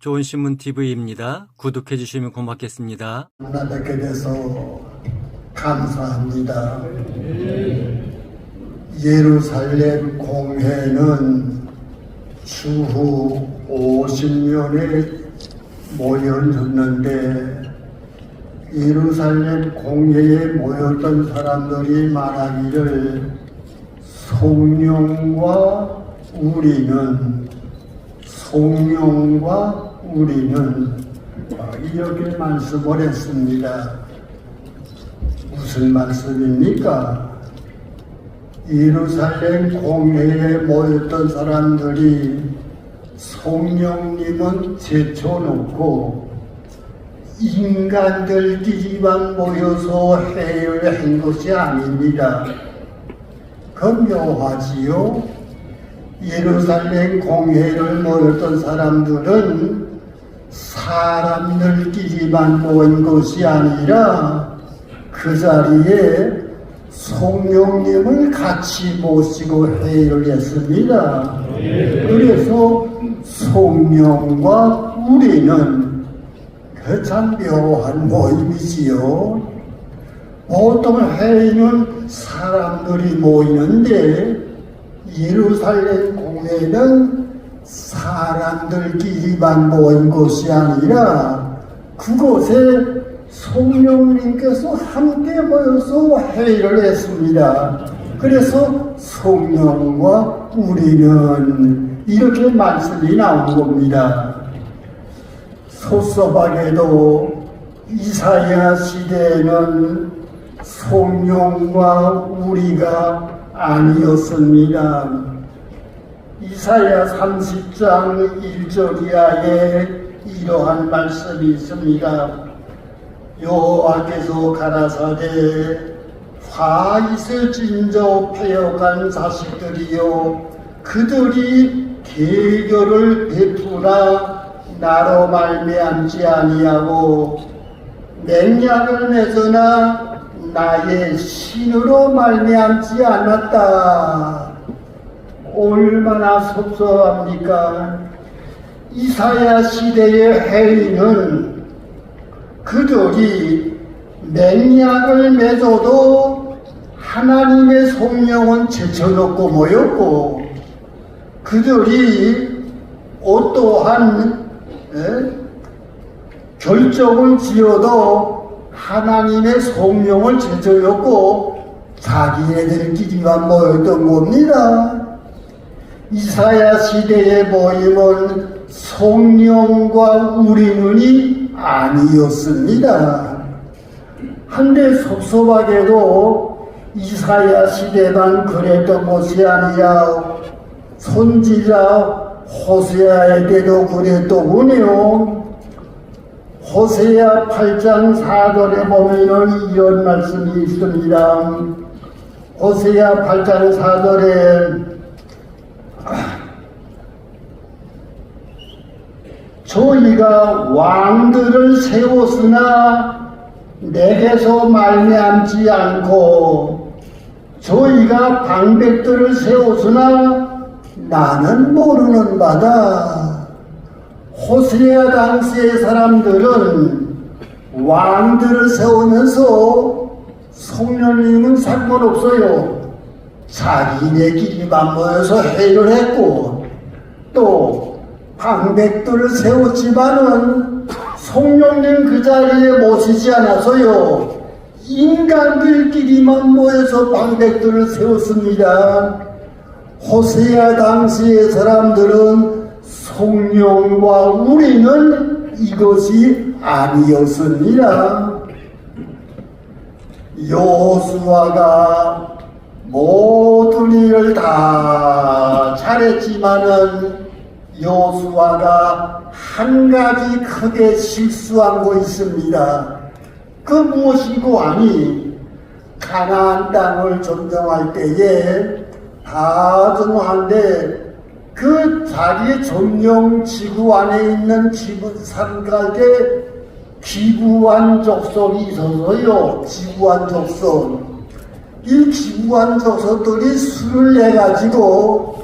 좋은 신문 TV입니다. 구독해 주시면 고맙겠습니다. 만나 뵙게 돼서 감사합니다. 예루살렘 공회는 추후 50년에 모여졌는데 예루살렘 공회에 모였던 사람들이 말하기를 성령과 우리는 성령과 우리는 어, 이렇게 말씀을 했습니다. 무슨 말씀입니까? 예루살렘 공회에 모였던 사람들이 성령님은 제쳐놓고 인간들끼리만 모여서 회의를 한 것이 아닙니다. 그 묘하지요? 예루살렘 공회를 모였던 사람들은 사람들끼리만 모인 것이 아니라 그 자리에 성령님을 같이 모시고 회의를 했습니다. 그래서 성령과 우리는 그참 묘한 모임이지요. 보통 회의는 사람들이 모이는데 예루살렘 공회는 사람들끼리만 모인 것이 아니라 그곳에 성령님께서 함께 모여서 회의를 했습니다. 그래서 성령과 우리는 이렇게 말씀이 나온 겁니다. 소서박에도 이사야 시대에는 성령과 우리가 아니었습니다. 이사야 30장 1절 이하에 이러한 말씀이 있습니다. 여호와께서 가라사대 화이슬 진저 패역한 자식들이요 그들이 계결을 베푸나 나로 말미암지 아니하고 맹약을 맺으나 나의 신으로 말미암지 않았다. 얼마나 섭섭합니까? 이사야 시대의 회의는 그들이 맹약을 맺어도 하나님의 성령은 제쳐놓고 모였고 그들이 어떠한 에? 결정을 지어도 하나님의 성령을 제쳐놓고 자기네들끼리만 모였던 겁니다. 이사야 시대의 모임은 성령과 우리는이 아니었습니다. 한데 섭섭하게도 이사야 시대만 그랬던 것이 아니야 선지자 호세아에게도 그랬더군요. 호세아 8장 4절에 보면은 이런 말씀이 있습니다. 호세아 8장 4절에 저희가 왕들을 세웠으나 내게서 말미암지 않고 저희가 방백들을 세웠으나 나는 모르는 바다. 호세아 당시의 사람들은 왕들을 세우면서 성령님은 상관없어요. 자기네 끼리만 모여서 회의를 했고 또 방백들을 세웠지만은 성령님 그 자리에 모시지 않아서요. 인간들끼리만 모여서 방백들을 세웠습니다. 호세아 당시의 사람들은 성령과 우리는 이것이 아니었습니다. 여호수아가 모든 일을 다 잘했지만은 여호수아가 한 가지 크게 실수한 거 있습니다. 그 무엇이고 아니 가나안 땅을 점령할 때에 다 점령한데 그 자기 점령 지구 안에 있는 지구 산각에 기구한 족속이 있어서요. 지구한 족속. 이 기구한 족속들이 술을 내가지고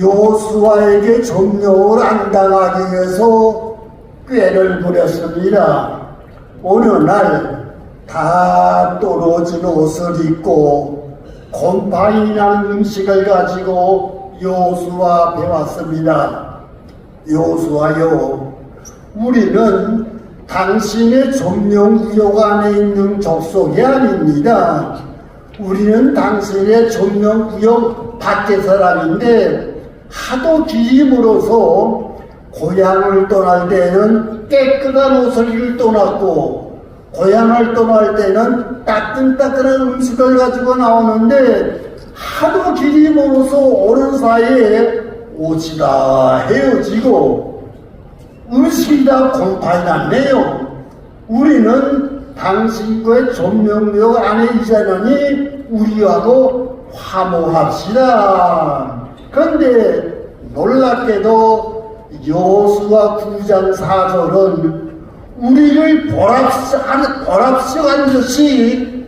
요수아에게 점령을 안 당하기 위해서 꾀를 부렸습니다. 어느 날 다 떨어진 옷을 입고 곰팡이 난 음식을 가지고 요수와 배웠습니다. 요수와요, 우리는 당신의 존명구역 안에 있는 족속이 아닙니다. 우리는 당신의 존명구역 밖의 사람인데 하도 기임으로서 고향을 떠날 때는 깨끗한 옷을 떠났고 고향을 떠날 때는 따끈따끈한 음식을 가지고 나오는데 하도 기임으로서 오는 사이에 옷이 다 헤어지고 음식이 다 곰팡이 났네요. 우리는 당신과의 존명력 안에 있자느니 우리하고 화목합시다. 그런데 놀랍게도 여수와 구장 사절은 우리를 보랍시한, 듯이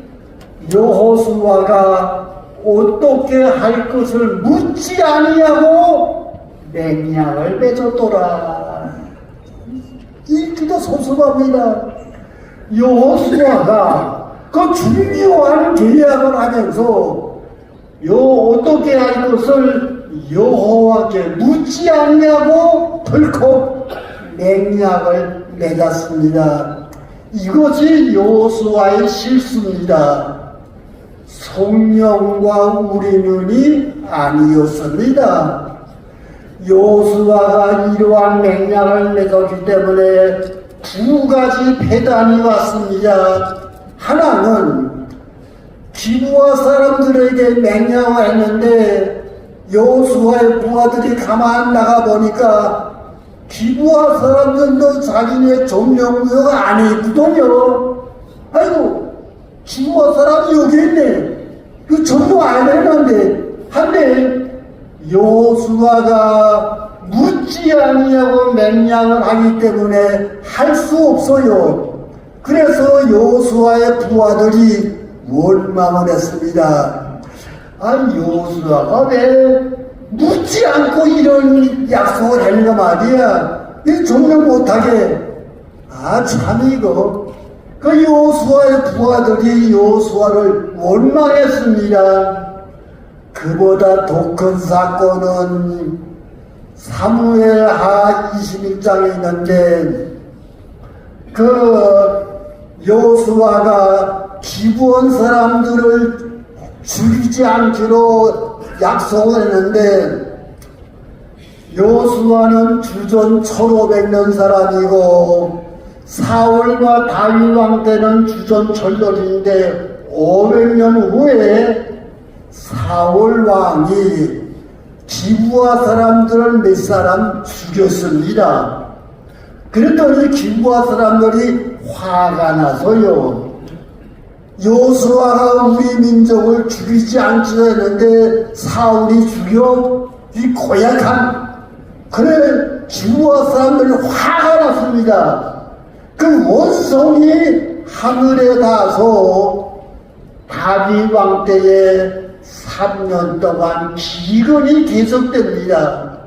여호수아가 어떻게 할 것을 묻지 아니하고 맹약을 맺었더라. 읽기도 섭섭합니다. 여호수아가 그 중요한 계약을 하면서 요 어떻게 할 것을 여호와께 묻지 않냐고 덜컥 맹약을 맺었습니다. 이것이 여호수아의 실수입니다. 성령과 우리는이 아니었습니다. 요수아가 이러한 맹약을 맺었기 때문에 두 가지 폐단이 왔습니다. 하나는 기부와 사람들에게 맹약을 했는데 요수아의 부하들이 가만 나가 보니까 기부와 사람들도 자기네 존명구역 안에 있거든요. 아이고 기부와 사람이 여기 있네. 그 전부 안 했는데 한데 요수아가 묻지 아니하고 맹약을 하기 때문에 할 수 없어요. 그래서 요수아의 부하들이 원망을 했습니다. 아니 요수아가 왜 묻지 않고 이런 약속을 했는가 말이야. 이 정명 못하게. 아 참 이거. 그 요수아의 부하들이 요수아를 원망했습니다. 그보다 더 큰 사건은 사무엘 하 21장에 있는데 그 여수아가 기부한 사람들을 죽이지 않기로 약속을 했는데 여수아는 주전 1500년 사람이고 사울과 다윗 왕 때는 주전 전월인데 500년 후에 사울 왕이 기부와 사람들을 몇 사람 죽였습니다. 그랬더니 기부와 사람들이 화가 나서요. 요수아가 우리 민족을 죽이지 않기로 했는데 사울이 죽여 이 고약한 그래 기부와 사람들이 화가 났습니다. 그 원성이 하늘에 닿아서 다윗 왕 때에 3년 동안 기근이 계속됩니다.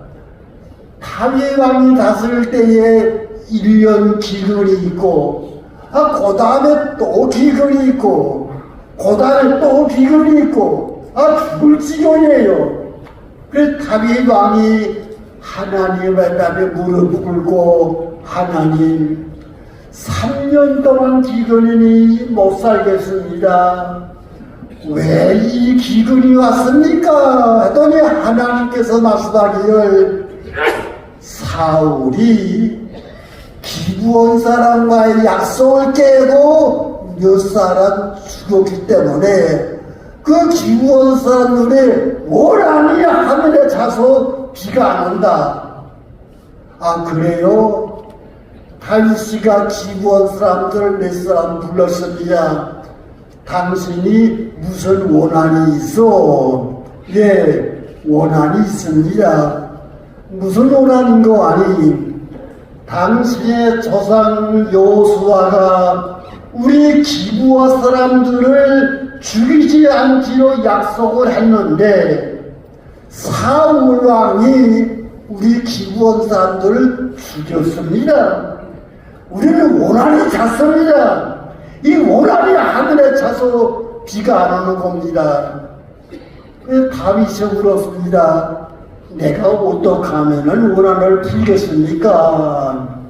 다윗 왕이 다스릴 때에 1년 기근이 있고, 아, 그 다음에 또 기근이 있고, 그 다음에 또 기근이 있고, 아, 죽을 지경이에요. 그래서 다윗 왕이 하나님의 앞에 무릎 꿇고, 하나님, 3년 동안 기근이니 못 살겠습니다. 왜 이 기근이 왔습니까? 했더니 하나님께서 말씀하기를 사울이 기부원 사람과의 약속을 깨고 몇 사람 죽였기 때문에 그 기부원 사람들이 원하니 하늘에 자서 비가 안 온다. 아 그래요? 다윗이가 기부원 사람들 몇 사람 불렀습니다. 당신이 무슨 원한이 있어? 예, 원한이 있습니다. 무슨 원한인 거 아니? 당신의 조상 여호수아가 우리 기부와 사람들을 죽이지 않기로 약속을 했는데 사울 왕이 우리 기부원 사람들을 죽였습니다. 우리는 원한이 찼습니다. 이 원한이 하늘에 차서 비가 안 오는 겁니다. 그 다윗이 물었습니다. 내가 어떻게 하면은 원한을 풀겠습니까?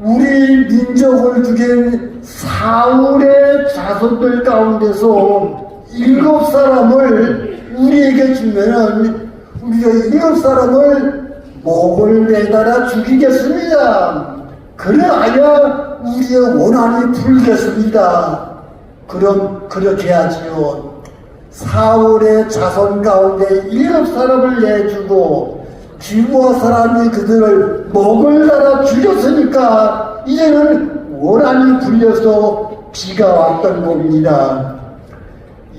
우리 민족을 죽인 사울의 자손들 가운데서 일곱 사람을 우리에게 주면은 우리가 일곱 사람을 목을 매달아 죽이겠습니다. 그래야 우리의 원한이 풀겠습니다. 그럼 그렇게 하지요. 사울의 자손 가운데 일곱 사람을 내주고 기부와 사람이 그들을 목을 달아 죽였으니까 이제는 원한이 풀려서 비가 왔던 겁니다.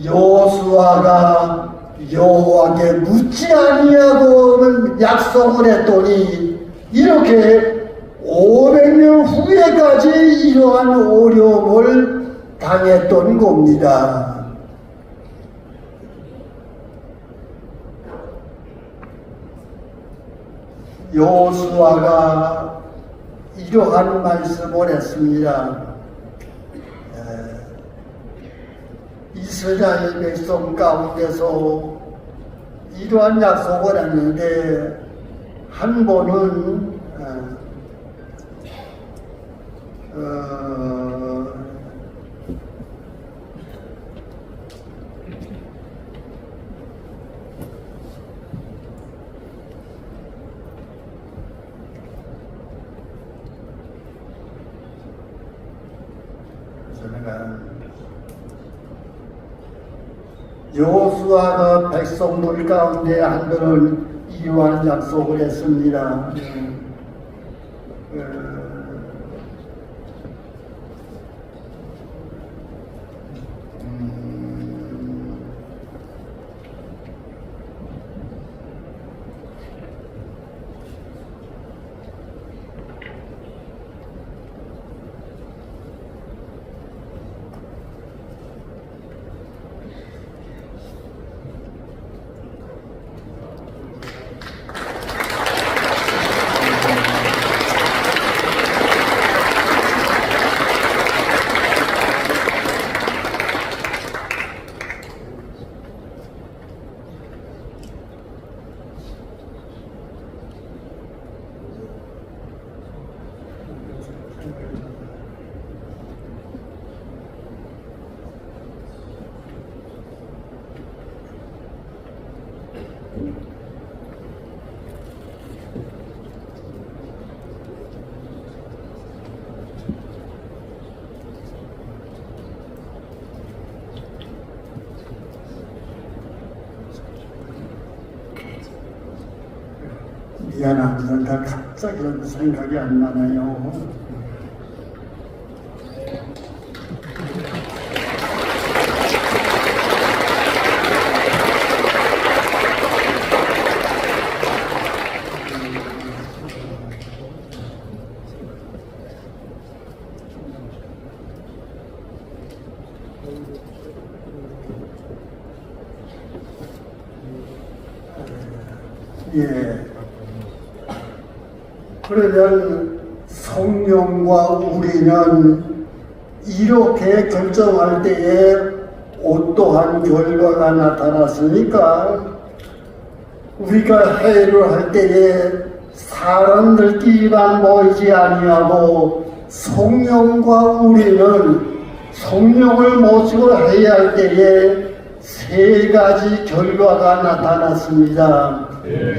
여호수아가 여호와께 묻지 아니하고는 약속을 했더니 이렇게 500년 후에까지 이러한 어려움을 당했던 겁니다. 여호수아가 이러한 말씀을 했습니다. 에, 이스라엘 백성 가운데서 이러한 약속을 했는데 한 번은 어, 어, 저는 여호수아가 백성들 가운데 한들은 이러한 약속을 했습니다. 미안합니다. 갑자기 생각이 안 나네요. 예. 그러면 성령과 우리는 이렇게 결정할 때에 어떠한 결과가 나타났습니까? 우리가 회의를 할 때에 사람들끼리만 모이지 아니하고 성령과 우리는 성령을 모시고 해야 할 때에 세 가지 결과가 나타났습니다.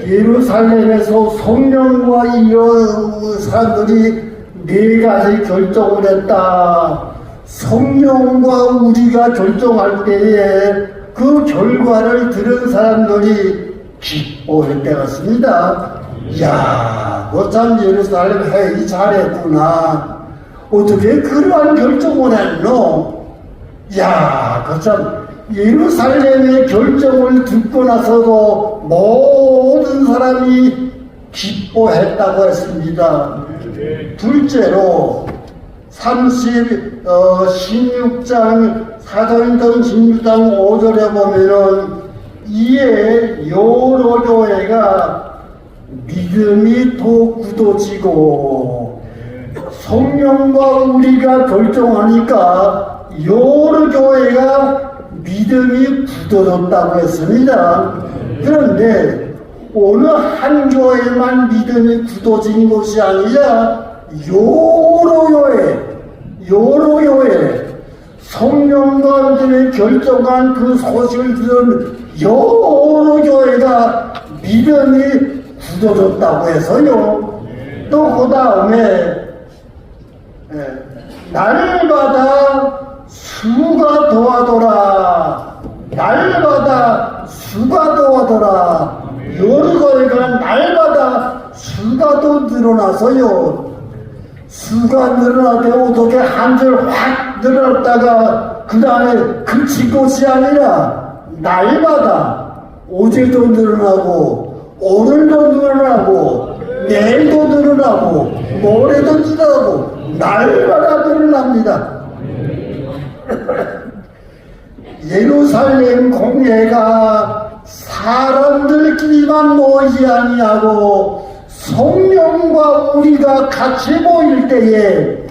예루살렘에서 성령과 이런 사람들이 네 가지 결정을 했다. 성령과 우리가 결정할 때에 그 결과를 들은 사람들이 기뻐할 때가 있습니다. 야, 너참 예루살렘 회의 잘했구나. 어떻게 그러한 결정을 했노? 야, 그참 예루살렘의 결정을 듣고 나서도 모든 사람이 기뻐했다고 했습니다. 둘째로 30, 어, 16장, 사도행전 16장 5절에 보면은 이에 여러 교회가 믿음이 더 굳어지고 성령과 우리가 결정하니까 여러 교회가 믿음이 굳어졌다고 했습니다. 그런데 어느 한 교회만 믿음이 굳어진 것이 아니라 여러 교회, 여러 교회, 성령과 믿음이 결정한 그 소식을 들은 여러 교회가 믿음이 굳어졌다고 해서요. 또 그 다음에 날마다 수가 더하더라. 날마다 수가 더하더라. 교회가 날마다 수가 더 늘어나서요. 수가 늘어나되 어떻게 한 줄 확 늘어났다가 그 다음에 그친 것이 아니라 날마다 어제도 늘어나고 오늘도 늘어나고 내일도 늘어나고 모레도 늘어나고 날마다 늘어납니다. 예루살렘 공예가 사람들끼리만 모이지 아니하고 성령과 우리가 같이 모일 때에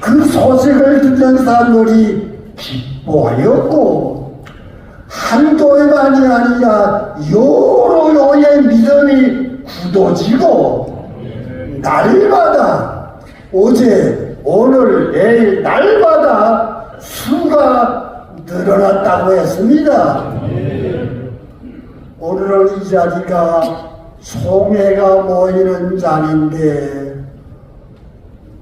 그 소식을 듣는 사람들이 기뻐하였고 한 교회만이 아니라 여러 교회의 믿음이 굳어지고 날마다 어제 오늘 내일 날마다 수가 늘어났다고 했습니다. 오늘은 이 자리가 총회가 모이는 자리인데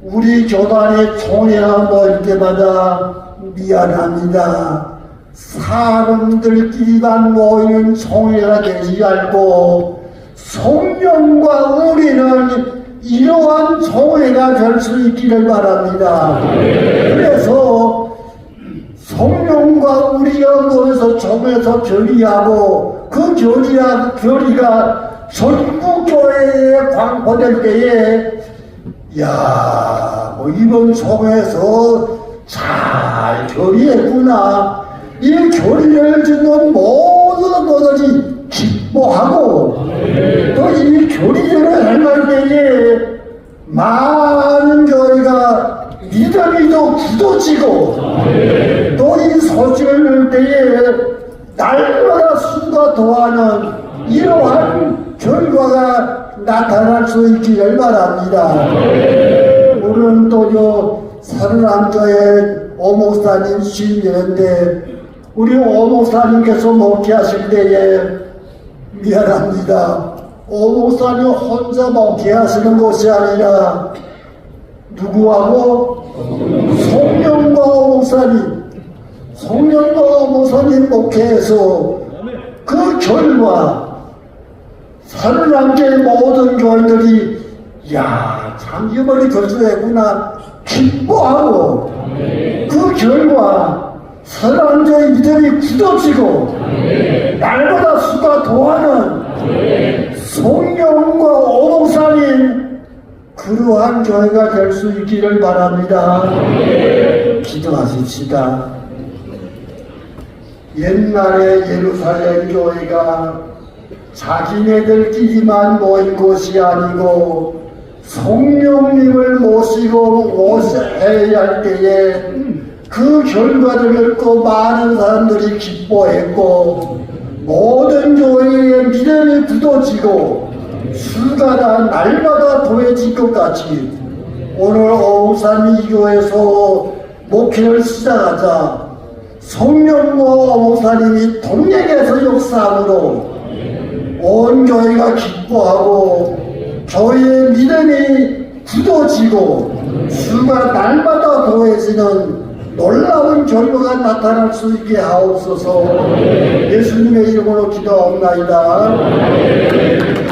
우리 교단의 총회가 모일 때마다 미안합니다. 사람들끼리만 모이는 총회가 되지 말고 성령과 우리는 이러한 총회가 될 수 있기를 바랍니다. 그래서 성령과 우리가 모여서 점에서 결의하고 그 결의하, 결의가 전국 교회에 광포될 때에 야, 뭐 이번 총회에서 잘 결의했구나. 이 결의를 듣는 모든 것들이 기뻐하고 또이 결의를 행할 때에 많은 교회가 믿음이 더 굳어지고 또이 들을 때에 날마다 수가 더하는 이러한 결과가 나타날 수 있기를 바랍니다. 오늘은 또요 사르람교회 오목사님 신년인데 우리 오목사님께서 목회하실 때에 미안합니다. 오목사님 혼자 목회하시는 것이 아니라 누구하고 성령과 목사님, 성령과 목사님 목회에서 그 결과 사르람교의 모든 교인들이 야, 참 이번에 거주했구나 기뻐하고 그 결과 사람들의 믿음이 굳어지고 날마다 수가 더하는 성령과 오목사님 그러한 교회가 될 수 있기를 바랍니다. 기도하십시다. 옛날에 예루살렘 교회가 자기네들끼리만 모인 것이 아니고 성령님을 모시고 모셔야 할 때에 그 결과를 듣고 많은 사람들이 기뻐했고 모든 교회의 믿음이 굳어지고 수가 다 날마다 더해질 것 같이 오늘 어우산 이 교회에서 목회를 시작하자 성령과 어우사님이 동행해서 역사함으로 온 교회가 기뻐하고 교회의 믿음이 굳어지고 수가 날마다 더해지는 놀라운 결과가 나타날 수 있게 하옵소서 예수님의 이름으로 기도하옵나이다.